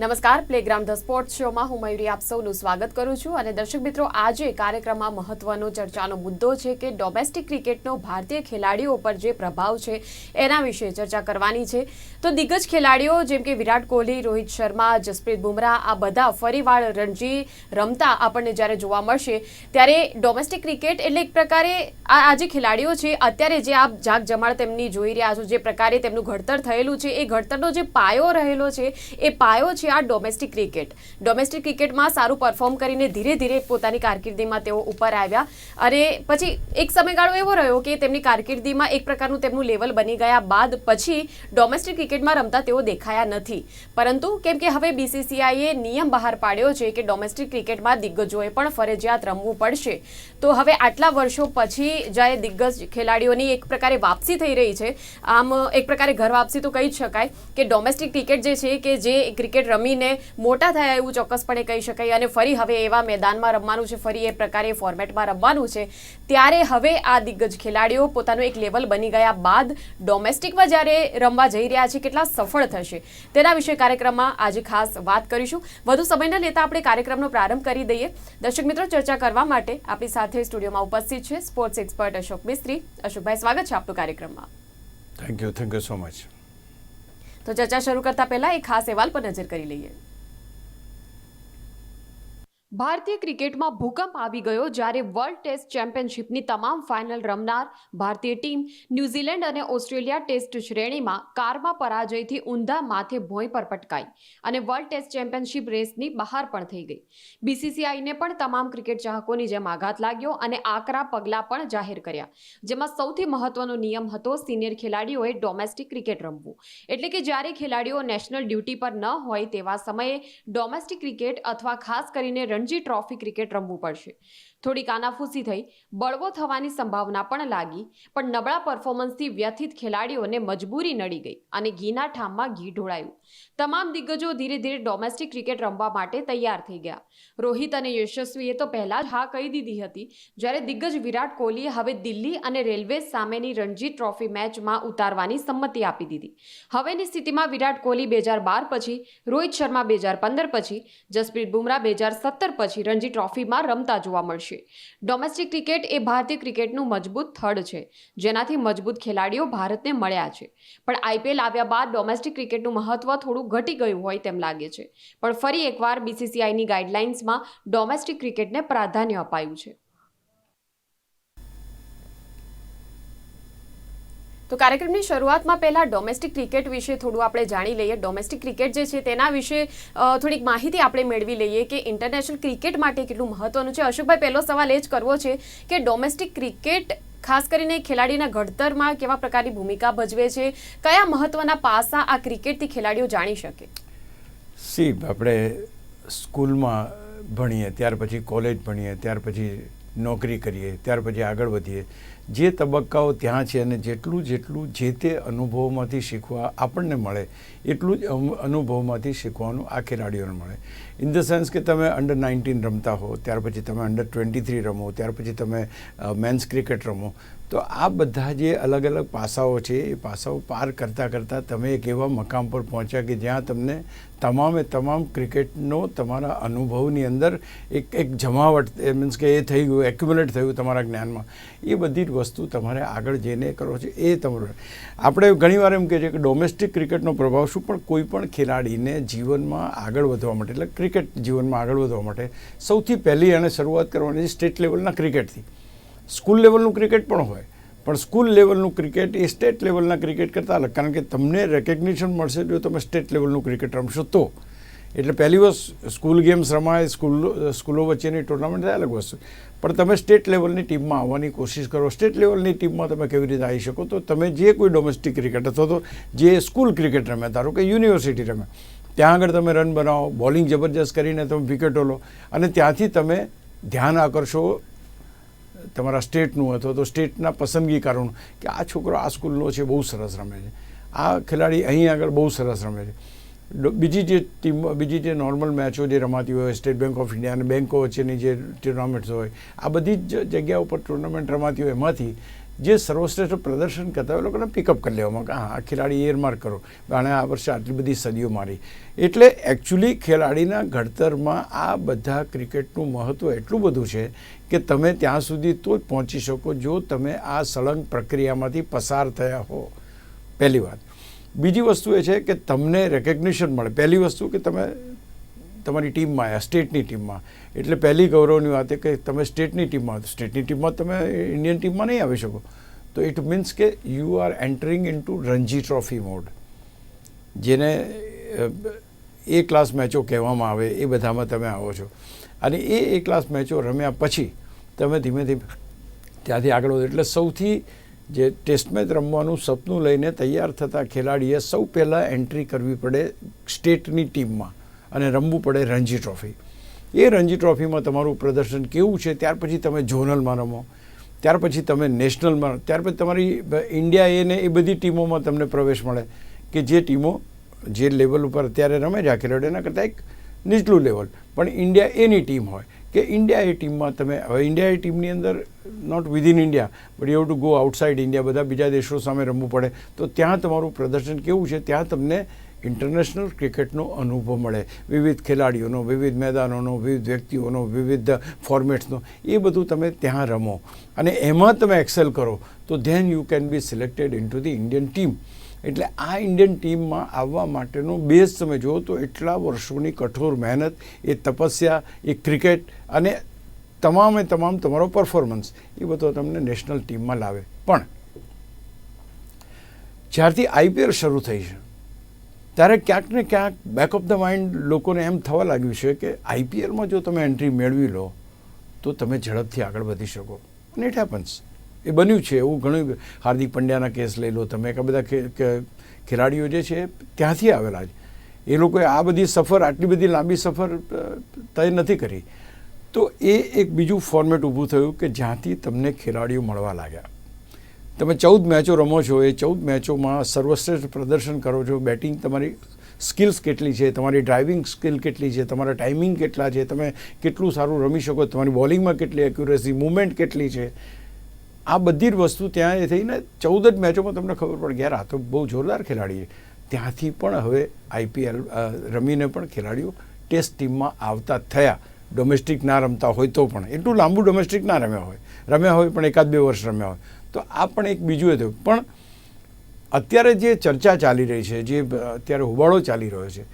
નમસ્કાર playground the sports શોમાં હું મયુરી આપ સૌનું સ્વાગત કરું છું અને દર્શક મિત્રો, આજે કાર્યક્રમમાં મહત્વનો ચર્ચાનો મુદ્દો છે કે ડોમેસ્ટિક ક્રિકેટનો ભારતીય ખેલાડીઓ પર જે પ્રભાવ છે એના વિશે ચર્ચા કરવાની છે. તો દિગ્ગજ ખેલાડીઓ જેમ કે વિરાટ કોહલી, રોહિત શર્મા, જસપ્રીત બુમરાહ, આ બધા ફરીવાર રણજી રમતા આપણને જ્યારે જોવા મળશે, ત્યારે ડોમેસ્ટિક ક્રિકેટ એટલે એક પ્રકારે આ જે ખેલાડીઓ છે, અત્યારે જે આપ જાગ જમાળ તેમની જોઈ રહ્યા છો, જે પ્રકારે તેમનું ઘડતર થયેલું છે, એ ઘડતરનો જે પાયો રહેલો છે, એ પાયો છે આ ડોમેસ્ટિક ક્રિકેટ ડોમેસ્ટિક ક્રિકેટમાં સારું પરફોર્મ કરીને ધીરે ધીરે પોતાની કારકિર્દીમાં તેઓ ઉપર આવ્યા. અને પછી એક સમયગાળો એવો રહ્યો કે તેમની કારકિર્દીમાં એક પ્રકારનું તેમનું લેવલ બની ગયા બાદ પછી ડોમેસ્ટિક ક્રિકેટમાં રમતા તેઓ દેખાયા નથી. પરંતુ કેમ કે હવે બીસીસીઆઈએ નિયમ બહાર પાડ્યો છે કે ડોમેસ્ટિક ક્રિકેટમાં દિગ્ગજોએ પણ ફરજિયાત રમવું પડશે. તો હવે આટલા વર્ષો પછી જ્યારે દિગ્ગજ ખેલાડીઓની એક પ્રકારે વાપસી થઈ રહી છે, આમ એક પ્રકારે ઘર વાપસી તો કહી જ શકાય કે ડોમેસ્ટિક ક્રિકેટ જે છે કે જે ક્રિકેટ રમીને મોટા થયા એવું ચોક્કસપણે કહી શકાય અને ફરી હવે એવા મેદાનમાં રમવાનું છે, ફરી એ પ્રકારે ફોર્મેટમાં રમવાનું છે. ત્યારે હવે આ દિગ્ગજ ખેલાડીઓ પોતાનું એક લેવલ બની ગયા બાદ ડોમેસ્ટિકમાં જ્યારે રમવા જઈ રહ્યા છે, કેટલા સફળ થશે તેના વિશે કાર્યક્રમમાં આજે ખાસ વાત કરીશું. વધુ સમય ન લેતા આપણે કાર્યક્રમનો પ્રારંભ કરી દઈએ. દર્શક મિત્રો, ચર્ચા કરવા માટે આપણી સાથે સ્ટુડિયોમાં ઉપસ્થિત છે સ્પોર્ટ્સ એક્સપર્ટ અશોક મિસ્ત્રી. અશોકભાઈ, સ્વાગત છે આપનું કાર્યક્રમમાં. Thank you thank you so much તો ચર્ચા શરૂ કરતા પહેલા એક ખાસ અહેવાલ પર નજર કરી લઈએ. ભારતીય ક્રિકેટમાં ભૂકંપ આવી ગયો જ્યારે વર્લ્ડ ટેસ્ટ ચેમ્પિયનશિપની તમામ ફાઇનલ રમનાર ભારતીય ટીમ ન્યૂઝીલેન્ડ અને ઓસ્ટ્રેલિયા ટેસ્ટ શ્રેણીમાં કારમાં પરાજયથી ઊંધા માથે ભોંય પર પટકાઈ અને વર્લ્ડ ટેસ્ટ ચેમ્પિયનશિપ રેસની બહાર પણ થઈ ગઈ. બીસીસીઆઈને પણ તમામ ક્રિકેટ ચાહકોની જેમ આઘાત લાગ્યો અને આકરા પગલાં પણ જાહેર કર્યા. જેમાં સૌથી મહત્વનો નિયમ હતો સિનિયર ખેલાડીઓએ ડોમેસ્ટિક ક્રિકેટ રમવું. એટલે કે જ્યારે ખેલાડીઓ નેશનલ ડ્યુટી પર ન હોય તેવા સમયે ડોમેસ્ટિક ક્રિકેટ અથવા ખાસ કરીને રણજી ટ્રોફી ક્રિકેટ રમવું પડશે. થોડી કાનાફૂસી થઈ, બળવો થવાની સંભાવના પણ લાગી, પણ નબળા પરફોર્મન્સથી વ્યથિત ખેલાડીઓને મજબૂરી નડી ગઈ અને ઘીના ઠામમાં ઘી ઢોળાયું. તમામ દિગ્ગજો ધીરે ધીરે ડોમેસ્ટિક ક્રિકેટ રમવા માટે તૈયાર થઈ ગયા. રોહિત અને યશસ્વીએ તો પહેલાં જ હા કહી દીધી હતી, જ્યારે દિગ્ગજ વિરાટ કોહલીએ હવે દિલ્હી અને રેલવે સામેની રણજી ટ્રોફી મેચમાં ઉતારવાની સંમતિ આપી દીધી. હવેની સ્થિતિમાં વિરાટ કોહલી બે હજાર બાર પછી, રોહિત શર્મા બે હજાર પંદર પછી, જસપ્રીત બુમરાહ બે હજાર સત્તર પછી રણજી ટ્રોફીમાં રમતા જોવા મળશે. ડોમેસ્ટિક ક્રિકેટ એ ભારતીય ક્રિકેટનું મજબૂત થડ છે, જેનાથી મજબૂત ખેલાડીઓ ભારતને મળ્યા છે. પણ આઈપીએલ આવ્યા બાદ ડોમેસ્ટિક ક્રિકેટનું મહત્વ થોડું ઘટી ગયું હોય તેમ લાગે છે. પણ ફરી એકવાર બીસીસીઆઈની ગાઈડલાઇન્સમાં ડોમેસ્ટિક ક્રિકેટને પ્રાધાન્ય અપાયું છે. તો કાર્યક્રમની શરૂઆતમાં પહેલા ડોમેસ્ટિક ક્રિકેટ વિશે થોડું આપણે જાણી લઈએ. ડોમેસ્ટિક ક્રિકેટ જે છે તેના વિશે થોડીક માહિતી આપણે મેળવી લઈએ કે ઇન્ટરનેશનલ ક્રિકેટ માટે કેટલું મહત્વનું છે. અશોકભાઈ, પહેલો સવાલ એ જ કરવો છે કે ડોમેસ્ટિક ક્રિકેટ ખાસ કરીને ખેલાડીના ઘડતરમાં કેવા પ્રકારની ભૂમિકા ભજવે છે? કયા મહત્વના પાસા આ ક્રિકેટથી ખેલાડીઓ જાણી શકે? સી, આપણે સ્કૂલમાં ભણીએ, ત્યાર પછી કોલેજ ભણીએ, ત્યાર પછી નોકરી કરીએ, ત્યાર પછી આગળ વધીએ. જે તબક્કાઓ ત્યાં છે અને જેટલું જેટલું જે તે અનુભવોમાંથી શીખવા આપણને મળે, એટલું જ અનુભવમાંથી શીખવાનું આ ખેલાડીઓને મળે. ઇન ધ સેન્સ કે તમે અંડર નાઇન્ટીન રમતા હો, ત્યાર પછી તમે અંડર ટ્વેન્ટી થ્રી રમો, ત્યાર પછી તમે મેન્સ ક્રિકેટ રમો તો આ બધા જે અલગ અલગ પાસાઓ છે, એ પાસાઓ પાર કરતાં કરતાં તમે એક એવા મકામ પર પહોંચ્યા કે જ્યાં તમને તમામે તમામ ક્રિકેટનો તમારા અનુભવની અંદર એક એક જમાવટ મીન્સ કે એ થઈ ગયું, એક્યુમ્યુલેટ થયું તમારા જ્ઞાનમાં. એ બધી જ વસ્તુ તમારે આગળ જઈને કરો છો, એ તમારું આપણે ઘણીવાર એમ કહે છે કે ડોમેસ્ટિક ક્રિકેટનો પ્રભાવ શું? પણ કોઈ પણ ખેલાડીને જીવનમાં આગળ વધવા માટે, એટલે ક્રિકેટ જીવનમાં આગળ વધવા માટે સૌથી પહેલી એણે શરૂઆત કરવાની સ્ટેટ લેવલના ક્રિકેટથી સ્કૂલ લેવલનું ક્રિકેટ પણ હોય. પણ સ્કૂલ લેવલનું ક્રિકેટ એ સ્ટેટ લેવલના ક્રિકેટ કરતાં અલગ. કારણ કે તમને રેકગ્નિશન મળશે જો તમે સ્ટેટ લેવલનું ક્રિકેટ રમશો તો. એટલે પહેલી વસ્તુ, સ્કૂલ ગેમ્સ રમાય, સ્કૂલ, સ્કૂલો વચ્ચેની ટુર્નામેન્ટ થાય, અલગ વસ્તુ. પણ તમે સ્ટેટ લેવલની ટીમમાં આવવાની કોશિશ કરો. સ્ટેટ લેવલની ટીમમાં તમે કેવી રીતે આવી શકો તો તમે જે કોઈ ડોમેસ્ટિક ક્રિકેટ અથવા તો જે સ્કૂલ ક્રિકેટ રમે, ધારો કે યુનિવર્સિટી રમે, ત્યાં આગળ તમે રન બનાવો બોલિંગ જબરજસ્ત કરીને તમે વિકેટો લો અને ત્યાંથી તમે ધ્યાન આકર્ષો તમારા સ્ટેટનું અથવા તો સ્ટેટના પસંદગીકારોનું, કે આ છોકરો આ સ્કૂલનો છે, બહુ સરસ રમે છે. આ ખેલાડી અહીં આગળ બહુ સરસ રમે છે. બીજી જે ટીમ, બીજી જે નોર્મલ મેચો જે રમાતી હોય, સ્ટેટ બેંક ઓફ ઇન્ડિયા અને બેંકો વચ્ચેની જે ટુર્નામેન્ટ્સ હોય, આ બધી જ જગ્યા ઉપર ટુર્નામેન્ટ રમાતી હોય એમાંથી જે સર્વશ્રેષ્ઠ પ્રદર્શન કરતા હોય લોકોને પિકઅપ કરી લેવામાં કે, હા, આ ખેલાડી એરમાર્ક કરો. આણે આ વર્ષે આટલી બધી સદીઓ મારી. એટલે એકચ્યુઅલી ખેલાડીના ઘડતરમાં આ બધા ક્રિકેટનું મહત્ત્વ એટલું બધું છે કે તમે ત્યાં સુધી તો જ પહોંચી શકો જો તમે આ સળંગ પ્રક્રિયામાંથી પસાર થયા હો. પહેલી વાત. બીજી વસ્તુ એ છે કે તમને રેકગ્નિશન મળે. પહેલી વસ્તુ કે તમે તમારી ટીમમાં આવ્યા સ્ટેટની ટીમમાં. એટલે પહેલી ગૌરવની વાત એ કે તમે સ્ટેટની ટીમમાં સ્ટેટની ટીમમાં તમે ઇન્ડિયન ટીમમાં નહીં આવી શકો. તો ઇટ મીન્સ કે you are entering in to Ranji trophy mode જેને એ ક્લાસ મેચો કહેવામાં આવે, એ બધામાં તમે આવો છો. અને એ એ ક્લાસ મેચો રમ્યા પછી તમે ધીમે ધીમે ત્યાંથી આગળ વધો. એટલે સૌથી જે ટેસ્ટ મેચ રમવાનું સપનું લઈને તૈયાર થતા ખેલાડીએ સૌ પહેલાં એન્ટ્રી કરવી પડે સ્ટેટની ટીમમાં. અને રમવું પડે રણજી ટ્રોફી. એ રણજી ટ્રોફીમાં તમારું પ્રદર્શન કેવું છે? ત્યાર પછી તમે ઝોનલમાં રમો. ત્યાર પછી તમે નેશનલમાં ત્યાર પછી તમારી ઇન્ડિયા એને એ બધી ટીમોમાં તમને પ્રવેશ મળે કે જે ટીમો જે લેવલ ઉપર અત્યારે રમે છે, આ ખેલાડીઓ. એના કરતાં એક નીચલું લેવલ. પણ ઇન્ડિયા એની ટીમ હોય. કે ઇન્ડિયા એ ટીમમાં તમે, હવે ઇન્ડિયા એ ટીમની અંદર not within India but you to go outside India. બધા બીજા દેશો સામે રમવું પડે. તો ત્યાં તમારું પ્રદર્શન કેવું છે? ત્યાં તમને ઇન્ટરનેશનલ ક્રિકેટનો અનુભવ મળે. વિવિધ ખેલાડીઓનો, વિવિધ મેદાનોનો, વિવિધ વ્યક્તિઓનો, વિવિધ ફોર્મેટ્સનો એ બધું તમે ત્યાં રમો. અને એમાં તમે એક્સેલ કરો, તો then you can be selected in to the Indian team એટલે આ ઇન્ડિયન ટીમમાં આવવા માટેનો બેઝ તમે જુઓ તો એટલા વર્ષોની કઠોર મહેનત, એ તપસ્યા, એ ક્રિકેટ અને તમામે તમામ તમારો પરફોર્મન્સ એ બધો તમને નેશનલ ટીમમાં લાવે. પણ જ્યારથી આઈપીએલ શરૂ થઈ છે ત્યારે ક્યાંક ને ક્યાંક બેક ઓફ ધ માઇન્ડ લોકોને એમ થવા લાગ્યું છે કે આઈપીએલમાં જો તમે એન્ટ્રી મેળવી લો, તો તમે ઝડપથી આગળ વધી શકો. અને ઇટ હેપન્સ એ બન્યું છે, એવું ઘણું હાર્દિક પંડ્યાના કેસ લઈ લો તમે, કે બધા ખેલાડીઓ જે છે, ત્યાંથી આવેલા છે. એ લોકોએ આ બધી સફર, આટલી બધી લાંબી સફર તય નથી કરી. તો એ એક બીજું ફોર્મેટ ઊભું થયું કે જ્યાંથી તમને ખેલાડીઓ મળવા લાગ્યા. તમે ચૌદ મેચો રમો છો, એ ચૌદ મેચોમાં સર્વશ્રેષ્ઠ પ્રદર્શન કરો છો. બેટિંગ તમારી સ્કિલ્સ કેટલી છે, તમારી ડ્રાઇવિંગ સ્કિલ કેટલી છે, તમારા ટાઈમિંગ કેટલા છે, તમે કેટલું સારું રમી શકો, તમારી બોલિંગમાં કેટલી એક્યુરેસી, મુવમેન્ટ કેટલી છે. આ બધી જ વસ્તુ ત્યાં એ થઈને ચૌદ જ મેચોમાં તમને ખબર પડે કે યાર, આ તો બહુ જોરદાર ખેલાડી છે. ત્યાંથી પણ હવે આઈપીએલ રમીને પણ ખેલાડીઓ ટેસ્ટ ટીમમાં આવતા થયા. ડોમેસ્ટિક ના રમતા હોય તો પણ. એટલું લાંબુ ડોમેસ્ટિક ના રમ્યા હોય. રમ્યા હોય પણ એકાદ બે વર્ષ રમ્યા હોય. તો આ પણ એક બીજું એ થયું પણ અત્યારે જે ચર્ચા ચાલી રહી છે, જે અત્યારે હોબાળો ચાલી રહ્યો છે,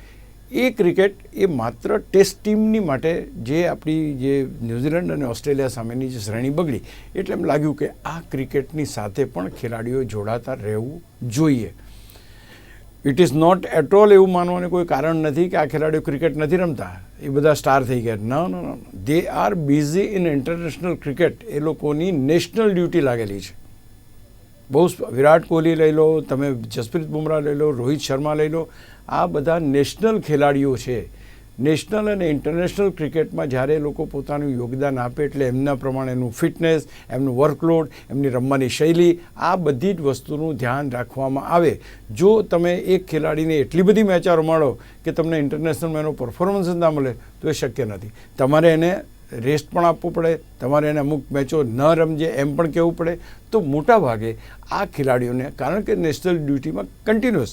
એ ક્રિકેટ એ માત્ર ટેસ્ટ ટીમની માટે જે આપણી જે ન્યૂઝીલેન્ડ અને ઓસ્ટ્રેલિયા સામેની જે શ્રેણી બગડી, એટલે એમ લાગ્યું કે આ ક્રિકેટની સાથે પણ ખેલાડીઓ જોડાતા રહેવું જોઈએ. It is not at all એવું માનવાનું કોઈ કારણ નથી કે આ ખેલાડીઓ ક્રિકેટ નથી રમતા. એ બધા સ્ટાર થઈ ગયા. ન ના no they are busy in international cricket એ લોકોની નેશનલ ડ્યુટી લાગેલી છે. બહુ વિરાટ કોહલી લઈ લો, તમે જસપ્રીત બુમરાહ લઈ લો, રોહિત શર્મા લઈ લો, આ બધા નેશનલ ખેલાડીઓ છે. નેશનલ અને ઇન્ટરનેશનલ ક્રિકેટમાં જ્યારે લોકો પોતાનું યોગદાન આપે એટલે એમના પ્રમાણેનું ફિટનેસ, એમનું વર્કલોડ, એમની રમવાની શૈલી, આ બધી જ વસ્તુનું ધ્યાન રાખવામાં આવે. જો તમે એક ખેલાડીને એટલી બધી મેચા રમાડો કે તમને ઇન્ટરનેશનલમાં એનો પરફોર્મન્સ ના મળે, તો એ શક્ય નથી. તમારે એને રેસ્ટ પણ આપવું પડે, તમારે એને અમુક મેચો ન રમજે એમ પણ કહેવું પડે. તો મોટા ભાગે આ ખેલાડીઓને, કારણ કે નેશનલ ડ્યુટીમાં કન્ટિન્યુઅસ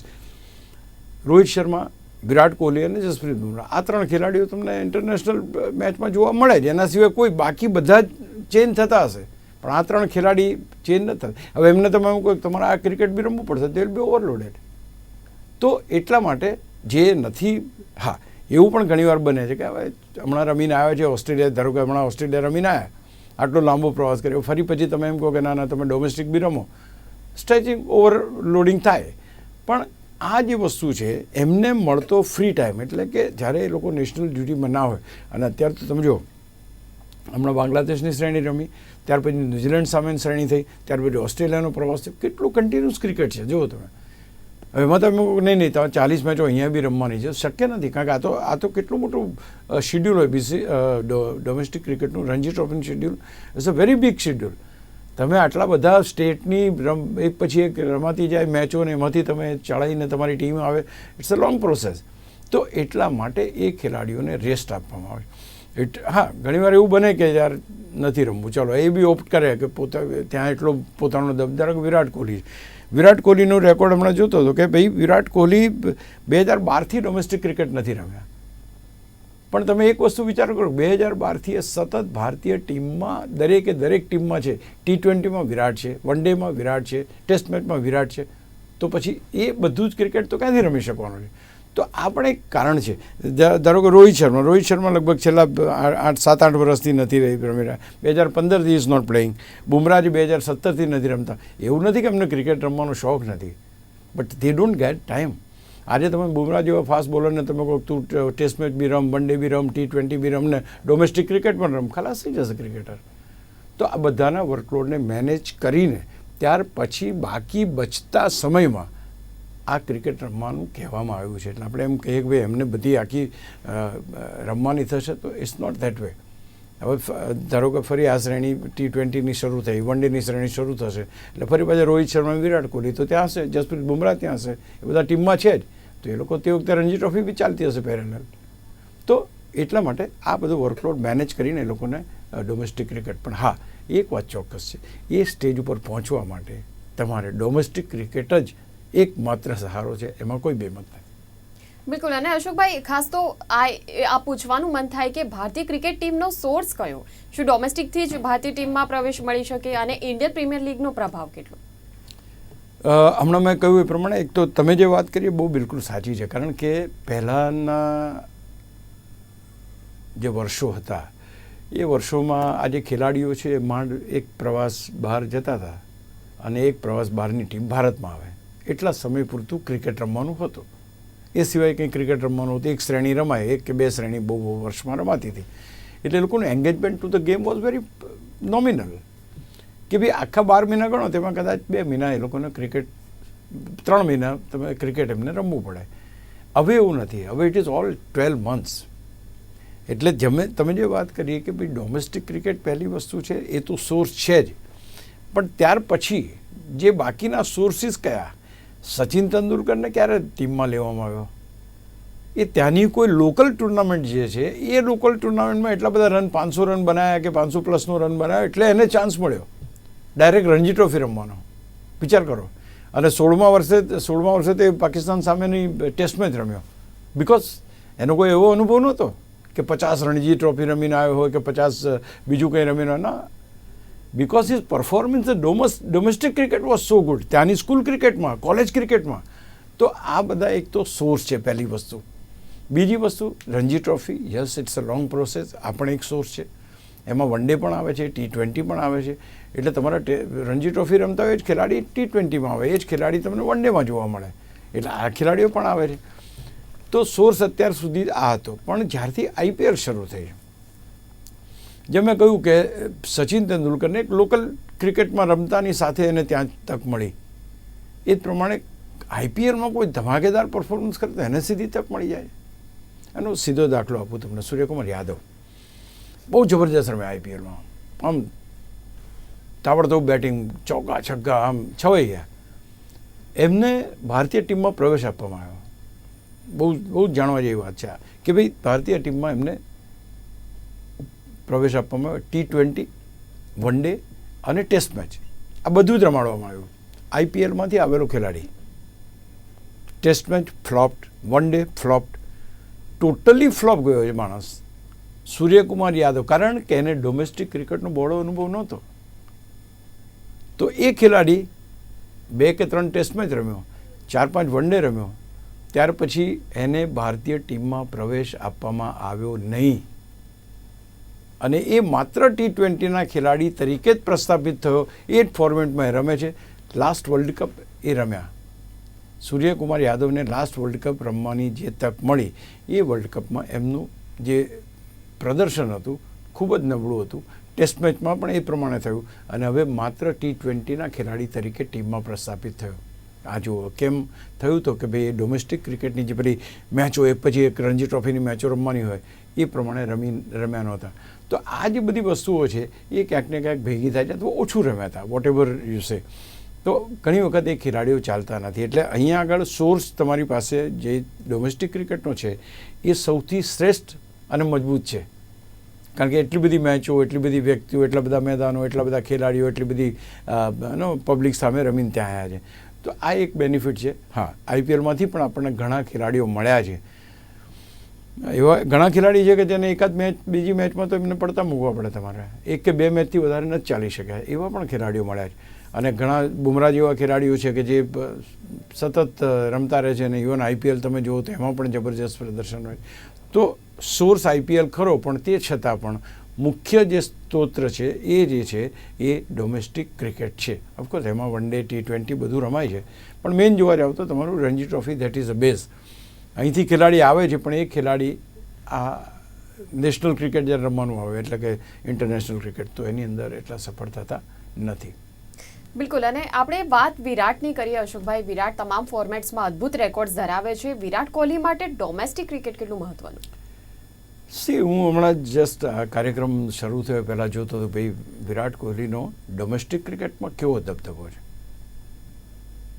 રોહિત શર્મા, વિરાટ કોહલી અને જસપ્રીત બુમરાહ, આ ત્રણ ખેલાડીઓ તમને ઇન્ટરનેશનલ મેચમાં જોવા મળે છે. એના સિવાય કોઈ બાકી બધા જ ચેન્જ થતા હશે. પણ આ ત્રણ ખેલાડી ચેન્જ ન થતા. હવે એમને તમે એમ કહો કે તમારે આ ક્રિકેટ બી રમવું પડશે તે બી ઓવરલોડેડ તો એટલા માટે જે નથી, હા એવું પણ ઘણીવાર બને છે કે હવે હમણાં રમીને આવ્યા છે ઓસ્ટ્રેલિયા, ધારો કે હમણાં ઓસ્ટ્રેલિયા રમીને આવ્યા, આટલો લાંબો પ્રવાસ કર્યો. ફરી પછી તમે એમ કહો કે ના ના, તમે ડોમેસ્ટિક બી રમો. સ્ટ્રેચિંગ ઓવરલોડિંગ થાય. પણ આ જે વસ્તુ છે, એમને મળતો ફ્રી ટાઈમ એટલે કે જ્યારે એ લોકો નેશનલ ડ્યુટીમાં ના હોય અને અત્યારે તો તમે જો હમણાં બાંગ્લાદેશની શ્રેણી રમી, ત્યાર પછી ન્યૂઝીલેન્ડ સામેની શ્રેણી થઈ, ત્યાર પછી ઓસ્ટ્રેલિયાનો પ્રવાસ થયો કેટલું કન્ટિન્યુઅસ ક્રિકેટ છે. જુઓ તમે. એમાં તો નહીં નહીં, તમે ચાલીસ મેચો અહીંયા બી રમવાની છે, શક્ય નથી. કારણ કે આ તો આ તો કેટલું મોટું શેડ્યુલ હોય. બીસી ડોમેસ્ટિક ક્રિકેટનું Ranji ટ્રોફીનું schedule it's a very big schedule તમે આટલા બધા સ્ટેટની રમ, એક પછી એક રમાતી જાય મેચો ને એમાંથી તમે ચડાવીને તમારી ટીમ આવે. ઇટ્સ અ લોંગ પ્રોસેસ તો એટલા માટે એ ખેલાડીઓને રેસ્ટ આપવામાં આવે. એટ હા, ઘણીવાર એવું બને કે યાર નથી રમવું. ચાલો, એ બી ઓપ્ટ કરે કે પોતા ત્યાં એટલો પોતાનો દબદારક વિરાટ કોહલી. વિરાટ કોહલીનો રેકોર્ડ હમણાં જોતો હતો કે ભાઈ, વિરાટ કોહલી બે હજાર બારથી ડોમેસ્ટિક ક્રિકેટ નથી રમ્યા. પણ તમે એક વસ્તુ વિચાર કરો, બે હજાર બારથી એ સતત ભારતીય ટીમમાં, દરેકે દરેક ટીમમાં છે ટી ટ્વેન્ટીમાં વિરાટ છે વન ડેમાં વિરાટ છે ટેસ્ટ મેચમાં વિરાટ છે, તો પછી એ બધું જ ક્રિકેટ તો ક્યાંથી રમી શકવાનું છે? તો આ પણ એક કારણ છે. ધારો કે રોહિત શર્મા રોહિત શર્મા લગભગ છેલ્લા આઠ, સાત, આઠ વર્ષથી નથી રહી રમી બે હજાર પંદરથી ઇઝ નોટ પ્લેઇંગ બુમરાહ બે હજાર સત્તરથી નથી રમતા. એવું નથી કે એમને ક્રિકેટ રમવાનો શોખ નથી. But they don't get time આજે તમે બુમરાહ જેવા ફાસ્ટ બોલરને તમે કહો તું ટેસ્ટ મેચ બી રમ વન ડે બી રમ ટી ટ્વેન્ટી બી રમ ને ડોમેસ્ટિક ક્રિકેટ પણ રમ. ખલાસ થઈ જશે ક્રિકેટર તો આ બધાના વર્કલોડને મેનેજ કરીને ત્યાર પછી બાકી બચતા સમયમાં આ ક્રિકેટ રમવાનું કહેવામાં આવ્યું છે. એટલે આપણે એમ કહીએ કે ભાઈ, એમને બધી આખી રમવાની થશે તો ઇટ્સ નોટ ધેટ વે હવે ધારો કે ફરી આ શ્રેણી ટી ટ્વેન્ટીની શરૂ થઈ વન ડેની શ્રેણી શરૂ થશે, એટલે ફરી પાછા રોહિત શર્મા, વિરાટ કોહલી તો ત્યાં હશે, જસપ્રીત બુમરાહ ત્યાં હશે, એ બધા ટીમમાં છે જ. તો એ લોકો તે વખતે રણજી ટ્રોફી બી ચાલતી હશે પેરેલલ તો એટલા માટે આ બધું વર્કલોડ મેનેજ કરીને એ લોકોને ડોમેસ્ટિક ક્રિકેટ પણ હા, એક વાત ચોક્કસ છે. એ સ્ટેજ ઉપર પહોંચવા માટે તમારે ડોમેસ્ટિક ક્રિકેટ જ એકમાત્ર સહારો છે એમાં કોઈ બેમત નથી. બિલકુલ અને અશોકભાઈ ખાસ તો આ આ પૂછવાનું મન થાય કે ભારતીય ક્રિકેટ ટીમનો સોર્સ કયો? શું ડોમેસ્ટિકથી જ ભારતીય ટીમમાં પ્રવેશ મળી શકે અને ઇન્ડિયન પ્રીમિયર લીગનો પ્રભાવ કેટલો? હમણાં મેં કહ્યું એ પ્રમાણે એક તો તમે જે વાત કરી બહુ બિલકુલ સાચી છે કારણ કે પહેલાંના જે વર્ષો હતા એ વર્ષોમાં આ જે ખેલાડીઓ છે એ માંડ એક પ્રવાસ બહાર જતા હતા અને એક પ્રવાસ બહારની ટીમ ભારતમાં આવે. એટલા સમય પૂરતું ક્રિકેટ રમવાનું હતું. એ સિવાય કંઈ ક્રિકેટ રમવાનું હતું. એક શ્રેણી રમાય એક કે બે શ્રેણી બહુ બહુ વર્ષમાં રમાતી હતી. એટલે લોકોનું engagement to the game was very nominal કે ભાઈ આખા બાર મહિના ગણો, તેમાં કદાચ બે મહિના એ લોકોને ક્રિકેટ, ત્રણ મહિના તમે ક્રિકેટ એમને રમવું પડે. હવે એવું નથી. હવે it is all twelve months એટલે જમે તમે જે વાત કરીએ કે ભાઈ ડોમેસ્ટિક ક્રિકેટ પહેલી વસ્તુ છે, એ તો સોર્સ છે જ. પણ ત્યાર પછી જે બાકીના સોર્સિસ કયા સચિન તેંડુલકરને ક્યારે ટીમમાં લેવામાં આવ્યો? એ ત્યાંની કોઈ લોકલ ટુર્નામેન્ટ જે છે, એ લોકલ ટુર્નામેન્ટમાં એટલા બધા રન, પાંચસો રન બનાવ્યા કે પાંચસો પ્લસનો રન બનાવ્યો એટલે એને ચાન્સ મળ્યો. ડાયરેક્ટ રણજી ટ્રોફી રમવાનો. વિચાર કરો. અને સોળમા વર્ષે સોળમા વર્ષે તે પાકિસ્તાન સામેની ટેસ્ટ મેચ રમ્યો. બિકોઝ એનો કોઈ એવો અનુભવ નહોતો કે પચાસ રણજી ટ્રોફી રમીને આવ્યો હોય કે પચાસ, બીજું કંઈ રમીને. ના because his performance domes domestic cricket was so good ત્યાંની સ્કૂલ ક્રિકેટમાં કોલેજ ક્રિકેટમાં તો આ બધા એક તો સોર્સ છે પહેલી વસ્તુ. બીજી વસ્તુ, Ranji trophy yes it's a long process આ પણ એક સોર્સ છે. એમાં વન ડે પણ આવે છે ટી ટ્વેન્ટી પણ આવે છે. એટલે તમારા રણજી ટ્રોફી રમતા હોય એ જ ખેલાડી ટી ટ્વેન્ટીમાં આવે. એ જ ખેલાડી તમને વન ડેમાં જોવા મળે. એટલે આ ખેલાડીઓ પણ આવે છે. તો સોર્સ અત્યાર સુધી આ હતો. પણ જ્યારથી આઈપીએલ શરૂ થઈ. જેમ મેં કહ્યું કે સચિન તેંડુલકરને એક લોકલ ક્રિકેટમાં રમતાની સાથે એને ત્યાં તક મળી. એ જ પ્રમાણે આઈપીએલમાં કોઈ ધમાકેદાર પરફોર્મન્સ કરે તો એને સીધી તક મળી જાય. એનો સીધો દાખલો આપું તમને, સૂર્યકુમાર યાદવ. બહુ જબરજસ્ત રમે આઈપીએલમાં આમ તાબડતોબ બેટિંગ ચોક્કા છગ્ગા, આમ છવાઈ ગયા. એમને ભારતીય ટીમમાં પ્રવેશ આપવામાં આવ્યો. બહુ બહુ જ જાણવા જેવી વાત છે કે ભાઈ, ભારતીય ટીમમાં એમને પ્રવેશ આપવામાં આવ્યો. ટી ટ્વેન્ટી વન ડે અને ટેસ્ટ મેચ આ બધું જ રમાડવામાં આવ્યું. આઈપીએલમાંથી આવેલો ખેલાડી. Test match flopped one day flopped totally flop ગયો છે માણસ. સૂર્યકુમાર યાદવ. કારણ કે એને ડોમેસ્ટિક ક્રિકેટનો બહોળો અનુભવ નહોતો. તો એ ખેલાડી બે કે ત્રણ ટેસ્ટ મેચ રમ્યો. ચાર પાંચ વન ડે રમ્યો. ત્યાર પછી એને ભારતીય ટીમમાં પ્રવેશ આપવામાં આવ્યો નહીં. અને એ માત્ર ટી ટ્વેન્ટીના ખેલાડી તરીકે જ પ્રસ્થાપિત થયો. એ જ ફોર્મેટમાં એ રમે છે. લાસ્ટ વર્લ્ડ કપ એ રમ્યા. સૂર્યકુમાર યાદવને લાસ્ટ વર્લ્ડ કપ રમવાની જે તક મળી, એ વર્લ્ડ કપમાં એમનું જે પ્રદર્શન હતું, ખૂબ જ નબળું હતું. ટેસ્ટ મેચમાં પણ એ પ્રમાણે થયું. અને હવે માત્ર ટી ટ્વેન્ટીના ખેલાડી તરીકે ટીમમાં પ્રસ્થાપિત થયો. આ જુઓ, કેમ થયું તો કે ભાઈ એ ડોમેસ્ટિક ક્રિકેટની જે પેલી મેચો એક પછી એક રણજી ટ્રોફીની મેચો રમવાની હોય. એ પ્રમાણે રમી રમ્યા નહોતા. તો આ જે બધી વસ્તુઓ છે, એ ક્યાંક ને ક્યાંક ભેગી થાય છે તો ઓછું રમ્યા હતા વોટ એવર યુ સે તો ઘણી વખત એ ખેલાડીઓ ચાલતા નથી. એટલે અહીંયા આગળ સોર્સ તમારી પાસે જે ડોમેસ્ટિક ક્રિકેટનો છે, એ સૌથી શ્રેષ્ઠ અને મજબૂત છે. કારણ કે એટલી બધી મેચો, એટલી બધી વ્યક્તિઓ, એટલા બધા મેદાનો, એટલા બધા ખેલાડીઓ, એટલી બધી નો પબ્લિક સામે રમીને ત્યાં આવ્યા છે. તો આ એક બેનિફિટ છે. હા આઈપીએલમાંથી પણ આપણને ઘણા ખેલાડીઓ મળ્યા છે. એવા ઘણા ખેલાડી છે કે જેને એકાદ મેચ, બીજી મેચમાં તો એમને પડતા મૂકવા પડે તમારે. એક કે બે મેચથી વધારે નથી ચાલી શકાય. એવા પણ ખેલાડીઓ મળ્યા છે. અને ઘણા બુમરાહ જેવા ખેલાડીઓ છે કે જે સતત રમતા રહે છે અને ઇવન આઈપીએલ તમે જુઓ તો એમાં પણ જબરજસ્ત પ્રદર્શન હોય. તો સોર્સ આઈપીએલ ખરો, પણ તે છતાં પણ મુખ્ય જે સ્તોત્ર છે એ જે છે એ ડોમેસ્ટિક ક્રિકેટ છે. ઓફકોર્સ એમાં વન ડે ટી ટ્વેન્ટી બધું રમાય છે. પણ મેઇન જોવા જાવ તો તમારું Ranji trophy that is a base અહીંથી ખેલાડી આવે છે પણ એ ખેલાડી આ નેશનલ ક્રિકેટ જ્યારે રમવાનું આવે એટલે કે ઇન્ટરનેશનલ ક્રિકેટ તો એની અંદર એટલા સફળ થતા નથી. બિલકુલ અને આપણે વાત વિરાટની કરીએ અશોકભાઈ. વિરાટ તમામ ફોર્મેટ્સમાં અદ્ભુત રેકોર્ડ્સ ધરાવે છે. વિરાટ કોહલી માટે ડોમેસ્ટિક ક્રિકેટ કેટલું મહત્વનું? સી હું હમણાં જસ્ટ આ કાર્યક્રમ શરૂ થયો પહેલાં જોતો હતો ભાઈ વિરાટ કોહલીનો ડોમેસ્ટિક ક્રિકેટમાં કેવો દબદબો છે?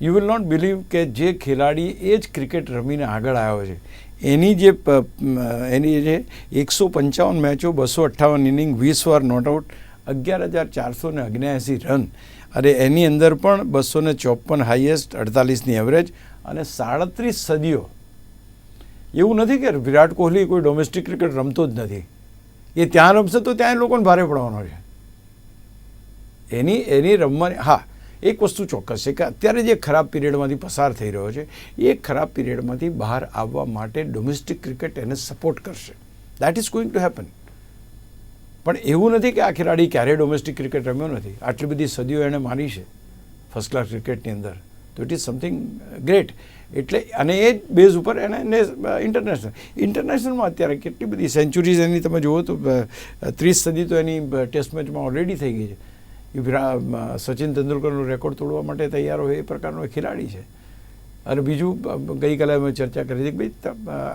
યુ વિલ નોટ બિલીવ કે જે ખેલાડી એ જ ક્રિકેટ રમીને આગળ આવ્યો છે. એની જે એની જે એકસો પંચાવન મેચો, બસો અઠ્ઠાવન ઇનિંગ, વીસ વાર નોટ આઉટ, અગિયાર હજાર ચારસો ને અગ્યાસી રન. અને એની અંદર પણ બસો ને ચોપન હાઈએસ્ટ, અડતાલીસની એવરેજ અને સાડત્રીસ સદીઓ. એવું નથી કે વિરાટ કોહલી કોઈ ડોમેસ્ટિક ક્રિકેટ રમતો જ નથી. એ ત્યાં રમશે તો ત્યાં લોકોને ભારે પડવાનો છે. એની એની રમવાની, હા એક વસ્તુ ચોક્કસ છે કે અત્યારે જે ખરાબ પીરિયડમાંથી પસાર થઈ રહ્યો છે, એ ખરાબ પીરિયડમાંથી બહાર આવવા માટે ડોમેસ્ટિક ક્રિકેટ એને સપોર્ટ કરશે. That is going to happen પણ એવું નથી કે આ ખેલાડી ક્યારેય ડોમેસ્ટિક ક્રિકેટ રમ્યો નથી. આટલી બધી સદીઓ એણે માની છે ફર્સ્ટ ક્લાસ ક્રિકેટની અંદર. તો ઇટ ઇઝ સમથિંગ ગ્રેટ એટલે અને એ બેઝ ઉપર એને ઇન્ટરનેશનલ ઇન્ટરનેશનલમાં અત્યારે કેટલી બધી સેન્ચુરીઝ એની તમે જુઓ તો ત્રીસ સદી તો એની ટેસ્ટ મેચમાં ઓલરેડી થઈ ગઈ છે. સચિન તેંડુલકરનો રેકોર્ડ તોડવા માટે તૈયાર હોય એ પ્રકારનો ખેલાડી છે. અને બીજું ગઈકાલે અમે ચર્ચા કરી હતી કે ભાઈ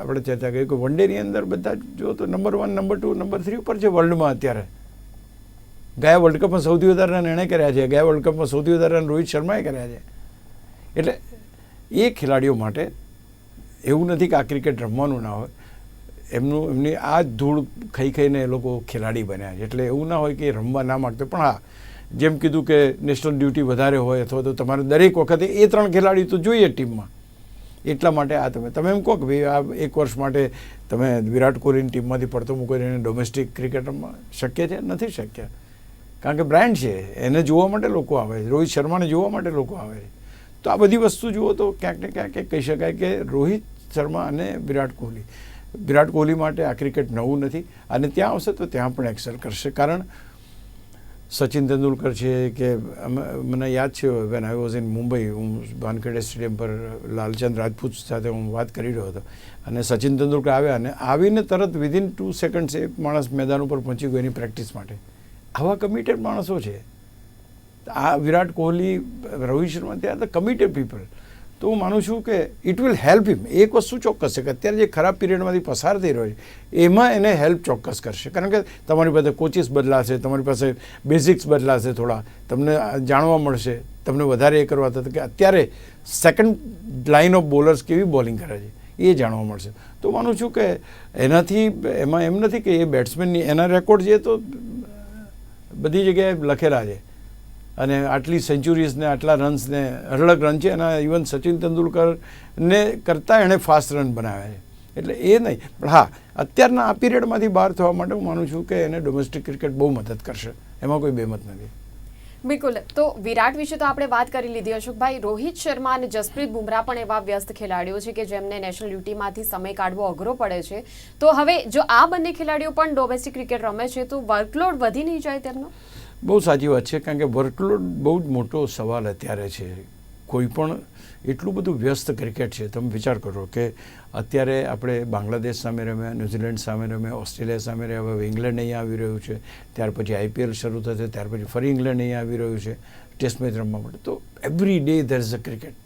આપણે ચર્ચા કરી કે વન ડેની અંદર બધા જો તો number one number two number three ઉપર છે વર્લ્ડમાં અત્યારે. ગયા વર્લ્ડ કપમાં સૌથી વધારે રન એણે કર્યા છે. ગયા વર્લ્ડ કપમાં સૌથી વધારે રન રોહિત શર્માએ કર્યા છે. એટલે એ ખેલાડીઓ માટે એવું નથી કે આ ક્રિકેટ રમવાનું ના હોય. એમનું, એમની આ જ ધૂળ ખાઈ ખાઈને એ લોકો ખેલાડી બન્યા છે. એટલે એવું ના હોય કે રમવા ના માગતો પણ હા જેમ કીધું કે નેશનલ ડ્યુટી વધારે હોય અથવા તો તમારે દરેક વખતે એ ત્રણ ખેલાડી તો જોઈએ ટીમમાં. એટલા માટે આ તમે તમે એમ કહો કે ભાઈ આ એક વર્ષ માટે તમે વિરાટ કોહલીની ટીમમાંથી પડતો મૂકીને ડોમેસ્ટિક ક્રિકેટમાં શક્ય છે? નથી શક્ય. કારણ કે બ્રાન્ડ છે, એને જોવા માટે લોકો આવે છે. રોહિત શર્માને જોવા માટે લોકો આવે છે. તો આ બધી વસ્તુ જુઓ તો ક્યાંક ને ક્યાંક કહી શકાય કે રોહિત શર્મા અને વિરાટ કોહલી. વિરાટ કોહલી માટે આ ક્રિકેટ નવું નથી અને ત્યાં આવશે તો ત્યાં પણ એક્સેલ કરશે. કારણ સચિન તેંડુલકર છે કે મને યાદ છે when I was in Mumbai હું વાનખેડે સ્ટેડિયમ પર લાલચંદ રાજપૂત સાથે હું વાત કરી રહ્યો હતો. અને સચિન તેંડુલકર આવ્યા અને આવીને તરત વિધિન ટુ સેકન્ડ્સ એક માણસ મેદાન ઉપર પહોંચી ગયો એની પ્રેક્ટિસ માટે. આવા કમિટેડ માણસો છે. આ વિરાટ કોહલી, રોહિત શર્મા, ત્યાં તો કમિટેડ પીપલ તો હું માનું છું કે ઇટ વિલ હેલ્પ હિમ એક વસ્તુ ચોક્કસ છે કે અત્યારે જે ખરાબ પીરિયડમાંથી પસાર થઈ રહ્યો છે, એમાં એને હેલ્પ ચોક્કસ કરશે. કારણ કે તમારી પાસે કોચિસ બદલાશે, તમારી પાસે બેઝિક્સ બદલાશે થોડા, તમને જાણવા મળશે, તમને વધારે એ કરવા થતા કે અત્યારે સેકન્ડ લાઇન ઓફ બોલર્સ કેવી બોલિંગ કરે છે, એ જાણવા મળશે. તો માનું છું કે એનાથી, એમાં એમ નથી કે એ બેટ્સમેનની એના રેકોર્ડ જે તો બધી જગ્યાએ લખેલા છે. અને આટલી સેન્ચુરીઝને આટલા રન્સને હરળક રન છે એના ઇવન સચિન તેંડુલકરને કરતાં એણે ફાસ્ટ રન બનાવ્યા છે. એટલે એ નહીં, પણ હા, અત્યારના આ પીરિયડમાંથી બહાર થવા માટે હું માનું છું કે એને ડોમેસ્ટિક ક્રિકેટ બહુ મદદ કરશે. એમાં કોઈ બેમત નથી. બિલકુલ. તો વિરાટ વિશે તો આપણે વાત કરી લીધી, અશોકભાઈ. રોહિત શર્મા અને જસપ્રીત બુમરાહ પણ એવા વ્યસ્ત ખેલાડીઓ છે કે જેમને નેશનલ ડ્યુટીમાંથી સમય કાઢવો અઘરો પડે છે. તો હવે જો આ બંને ખેલાડીઓ પણ ડોમેસ્ટિક ક્રિકેટ રમે છે, તો વર્કલોડ વધી નહીં જાય તેમનો? બહુ સાચી વાત છે, કારણ કે વર્કલોડ બહુ જ મોટો સવાલ અત્યારે છે. કોઈ પણ એટલું બધું વ્યસ્ત ક્રિકેટ છે, તમે વિચાર કરો કે અત્યારે આપણે બાંગ્લાદેશ સામે રમ્યા, ન્યૂઝીલેન્ડ સામે રમ્યા, ઓસ્ટ્રેલિયા સામે રહ્યા, હવે ઇંગ્લેન્ડ અહીંયા આવી રહ્યું છે, ત્યાર પછી આઈપીએલ શરૂ થશે, ત્યાર પછી ફરી ઇંગ્લેન્ડ અહીંયા આવી રહ્યું છે, ટેસ્ટ મેચ રમવા માટે. તો every day there is a cricket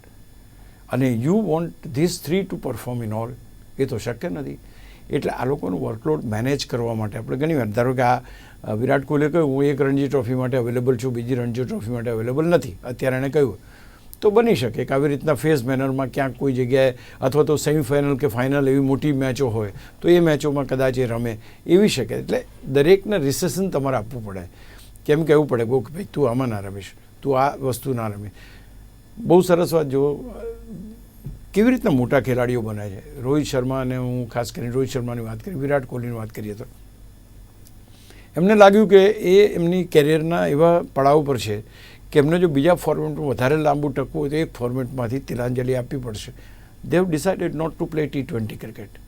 અને you want this three to perform in all એ તો શક્ય નથી. એટલે આ લોકોનું વર્કલોડ મેનેજ કરવા માટે આપણે ઘણી વાર, ધારો કે આ વિરાટ કોહલીએ કહ્યું, હું એક રણજી ટ્રોફી માટે અવેલેબલ છું, બીજી રણજી ટ્રોફી માટે અવેલેબલ નથી. અત્યારે એણે કહ્યું. તો બની શકે કે આવી રીતના ફેસ મેનરમાં ક્યાંક કોઈ જગ્યાએ અથવા તો સેમિફાઇનલ કે ફાઇનલ એવી મોટી મેચો હોય, તો એ મેચોમાં કદાચ એ રમે. એવી શકે. એટલે દરેકને રિસેશન તમારે આપવું પડે. કેમ કહેવું પડે? કે ભાઈ, તું આમાં ના રમીશ. તું આ વસ્તુ ના રમી. બહુ સરસ વાત. જો, કેવી રીતના મોટા ખેલાડીઓ બને છે? રોહિત શર્મા અને હું ખાસ કરીને, રોહિત શર્માની વાત કરી, વિરાટ કોહલીની વાત કરીએ તો. એમને લાગ્યું કે એ એમની કેરિયરના એવા પડાવ પર છે કે એમને જો બીજા ફોર્મેટમાં વધારે લાંબુ ટકવું હોય તો એક ફોર્મેટમાંથી તિલાંજલિ આપવી પડશે. They've decided not to play T twenty cricket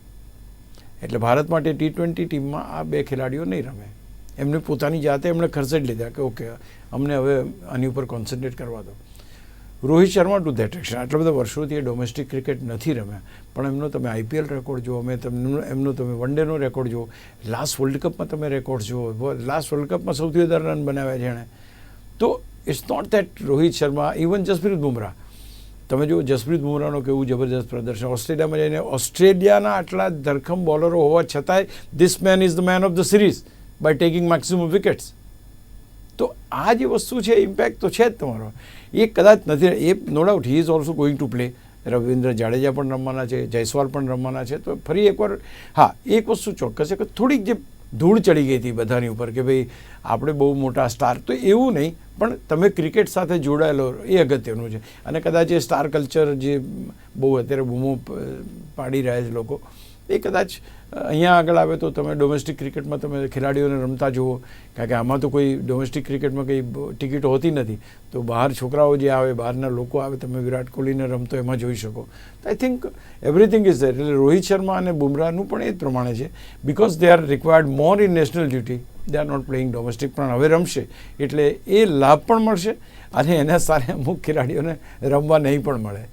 એટલે ભારત માટે ટી ટ્વેન્ટી ટીમમાં આ બે ખેલાડીઓ નહીં રમે. એમને પોતાની જાતે એમણે ખર્ચેડ લીધા કે ઓકે અમને હવે આની ઉપર કોન્સન્ટ્રેટ કરવા દો. Rohit Sharma to that action આટલા બધા વર્ષોથી એ ડોમેસ્ટિક ક્રિકેટ નથી રમ્યા. પણ એમનો તમે આઈપીએલ રેકોર્ડ જુઓ, અમે તમને એમનો તમે વન ડેનો રેકોર્ડ જુઓ. લાસ્ટ વર્લ્ડ કપમાં તમે રેકોર્ડ જુઓ. લાસ્ટ વર્લ્ડ કપમાં સૌથી વધારે રન બનાવ્યા છે એણે. તો it's not that Rohit Sharma even Jasprit Bumrah. તમે જો જસપ્રીત બુમરાહનો કેવું જબરજસ્ત પ્રદર્શન. ઓસ્ટ્રેલિયામાં જઈને ઓસ્ટ્રેલિયાના આટલા ધરખમ બોલરો હોવા છતાંય this man is the man of the series by taking maximum wickets તો આ જે વસ્તુ છે ઇમ્પેક્ટ તો છે જ તમારો. એ કદાચ નથી, એ no doubt he is also going to play Ravindra Jadeja પણ રમવાના છે, જયસ્વાલ પણ રમવાના છે, તો ફરી એકવાર, હા, એક વસ્તુ ચોક્કસ છે કે થોડીક જે ધૂળ ચડી ગઈ હતી બધાની ઉપર કે ભાઈ, આપણે બહુ મોટા સ્ટાર તો એવું નહીં, પણ તમે ક્રિકેટ સાથે જોડાયેલો એ અગત્યનું છે. અને કદાચ એ સ્ટાર કલ્ચર જે બહુ અત્યારે બૂમો પાડી રહ્યા છે લોકો એ કદાચ અહીંયા આગળ આવે તો તમે ડોમેસ્ટિક ક્રિકેટમાં તમે ખેલાડીઓને રમતા જુઓ. કારણ કે આમાં તો કોઈ ડોમેસ્ટિક ક્રિકેટમાં કંઈ ટિકિટ હોતી નથી. તો બહાર છોકરાઓ જે આવે, બહારના લોકો આવે, તમે વિરાટ કોહલીને રમતો એમાં જોઈ શકો. તો I think everything is there એટલે રોહિત શર્મા અને બુમરાહનું પણ એ જ પ્રમાણે છે. Because they are required more in national duty they are not playing domestic પણ હવે રમશે. એટલે એ લાભ પણ મળશે અને એના સારે અમુક ખેલાડીઓને રમવા નહીં પણ મળે.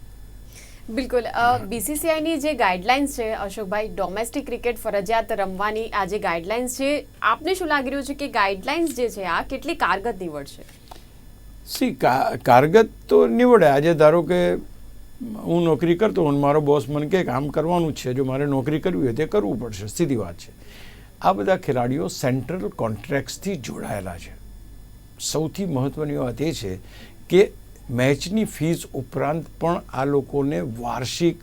બિલકુલ. બીસીસીઆઈની જે ગાઈડલાઇન્સ છે, અશોકભાઈ, ડોમેસ્ટિક ક્રિકેટ ફરજિયાત રમવાની આ જે ગાઈડલાઇન્સ છે, આપને શું લાગી રહ્યું છે કે ગાઈડલાઇન્સ જે છે, આ કેટલી કારગત નીવડશે સી કારગત તો નીવડે. આજે ધારો કે હું નોકરી કરતો હું મારો બોસ મને કે આમ કરવાનું છે. જો મારે નોકરી કરવી હોય તે કરવું પડશે. સીધી વાત છે. આ બધા ખેલાડીઓ સેન્ટ્રલ કોન્ટ્રાક્ટ્સથી જોડાયેલા છે. સૌથી મહત્ત્વની વાત એ છે કે મેચની ફીસ ઉપરાંત પણ આ લોકોને વાર્ષિક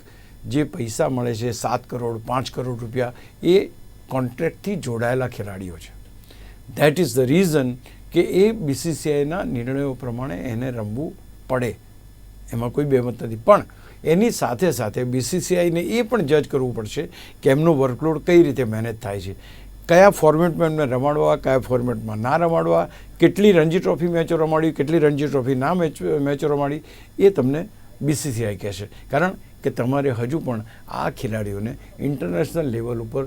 જે પૈસા મળે છે, સાત કરોડ, પાંચ કરોડ રૂપિયા, એ કોન્ટ્રાક્ટથી જોડાયેલા ખેલાડીઓ છે. ધેટ ઇઝ ધ રીઝન કે એ બીસીસીઆઈના નિર્ણયો પ્રમાણે એને રમવું પડે. એમાં કોઈ બેમત નથી. પણ એની સાથે સાથે બીસીસીઆઈને એ પણ જજ કરવું પડશે કે એમનું વર્કલોડ કઈ રીતે મેનેજ થાય છે. કયા ફોર્મેટમાં એમને રમાડવા, કયા ફોર્મેટમાં ના રમાડવા, કેટલી રણજી ટ્રોફી મેચો રમાડી, કેટલી રણજી ટ્રોફી ના મેચ મેચો રમાડી, એ તમને બીસીસીઆઈ કહેશે. કારણ કે તમારે હજુ પણ આ ખેલાડીઓને ઇન્ટરનેશનલ લેવલ ઉપર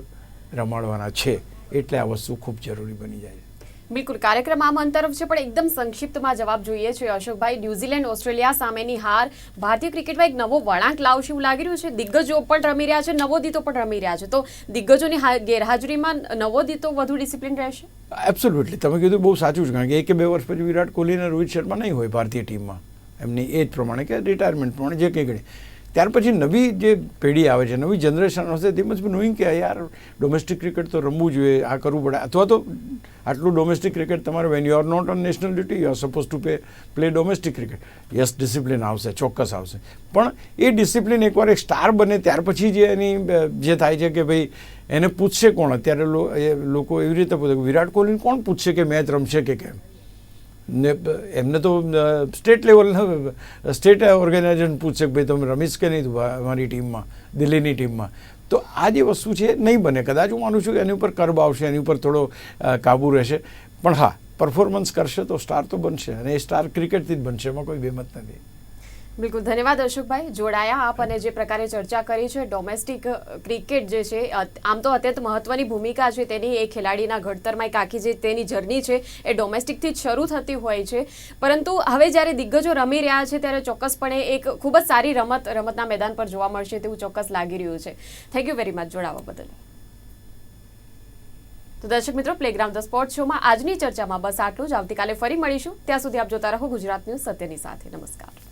રમાડવાના છે. એટલે આ વસ્તુ ખૂબ જરૂરી બની જાય છે. બિલકુલ, કાર્યક્રમ આમ અંતરફ છે, પણ એકદમ સંક્ષિપ્તમાં જવાબ જોઈએ છે અશોકભાઈ. ન્યુઝીલેન્ડ, ઓસ્ટ્રેલિયા સામેની હાર. ભારતીય ક્રિકેટમાં એક નવો વળાંક લાવશે એવું લાગી રહ્યું છે. દિગ્ગજો પણ રમી રહ્યા છે નવોદિતો પણ રમી રહ્યા છે. તો દિગ્ગજોની ગેરહાજરીમાં નવોદિતો વધુ ડિસિપ્લિન રહેશે? એબ્સોલ્યુટલી તમે કીધું બહુ સાચું છે, કારણ કે એક કે બે વર્ષ પછી વિરાટ કોહલી અને રોહિત શર્મા નહીં હોય ભારતીય ટીમમાં. એમની એજ પ્રમાણે કે રિટાયરમેન્ટ પ્રમાણે જે કંઈ ત્યાર પછી નવી જે પેઢી આવે છે, નવી જનરેશન હશે તે મસ્ટ નોઈંગ કે યાર ડોમેસ્ટિક ક્રિકેટ તો રમવું જોઈએ, આ કરવું પડે. અથવા તો આટલું ડોમેસ્ટિક ક્રિકેટ તમારે when you are not on national duty you are suppose to pay play domestic cricket yes discipline આવશે, ચોક્કસ આવશે. પણ એ ડિસિપ્લિન એકવાર એક સ્ટાર બને, ત્યાર પછી જે એની, જે થાય છે કે ભાઈ, એને પૂછશે કોણ? અત્યારે લોકો એવી રીતે પૂછે વિરાટ કોહલીને કોણ પૂછશે કે મેચ રમશે કે કેમ? ને એમને તો સ્ટેટ લેવલ સ્ટેટ ઓર્ગેનાઇઝેશન પૂછશે કે ભાઈ તમે રમીશ કે નહીં અમારી ટીમમાં, દિલ્હીની ટીમમાં. તો આ જે વસ્તુ છે, નહીં બને. કદાચ હું માનું છું કે એની ઉપર કર્બ આવશે, એની ઉપર થોડો કાબુ રહેશે. પણ હા પરફોર્મન્સ કરશે તો સ્ટાર તો બનશે અને એ સ્ટાર ક્રિકેટથી જ બનશે, એમાં કોઈ બેમત નથી. બિલકુલ, ધન્યવાદ અશોકભાઈ. જોડાયા આપ અને જે પ્રકારે ચર્ચા કરી છે ડોમેસ્ટિક ક્રિકેટ જે છે આમ તો અત્યંત મહત્વની ભૂમિકા છે તેની, એ ખેલાડીના ઘડતરમાં એક આખી જે તેની જર્ની છે, એ ડોમેસ્ટિકથી જ શરૂ થતી હોય છે. પરંતુ હવે જ્યારે દિગ્ગજો રમી રહ્યા છે, ત્યારે ચોક્કસપણે એક ખૂબ જ સારી રમત, રમતના મેદાન પર જોવા મળશે તેવું ચોક્કસ લાગી રહ્યું છે. થેન્ક યુ વેરી મચ જોડાવા બદલ. તો દર્શક મિત્રો પ્લેગ્રાઉન્ડ ધ સ્પોર્ટ શોમાં આજની ચર્ચામાં બસ આટલું જ. આવતીકાલે ફરી મળીશું. ત્યાં સુધી આપ જોતા રહો ગુજરાત ન્યૂઝ સત્યની સાથે. નમસ્કાર.